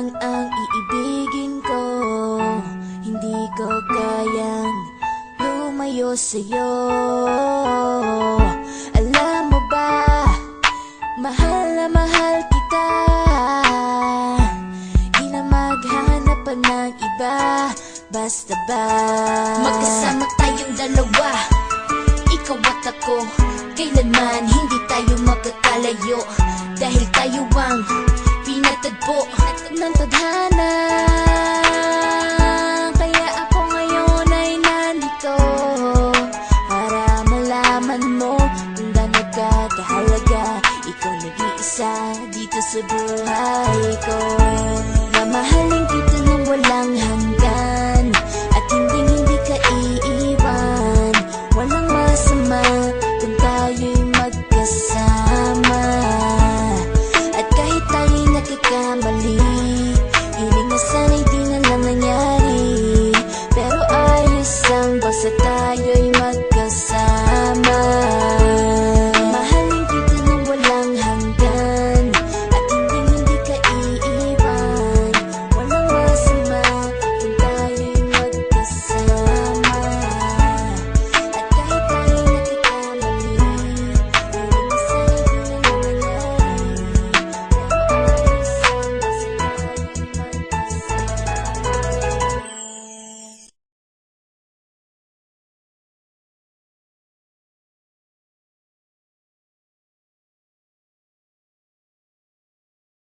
lang ang iibigin ko. Hindi ko kayang lumayo sa'yo. Alam mo ba Mahal na mahal kita. Di na maghanap pa ng iba Basta ba? Magkasama tayong dalawa. Ikaw at ako Kailanman hindi tayo magkakalayo Dahil tayo ang pinatagpo ng tadhana. Kaya ako ngayon ay nandito Para malaman mo kung gaano ka kahalaga. Ikaw nag-iisa dito sa buhay ko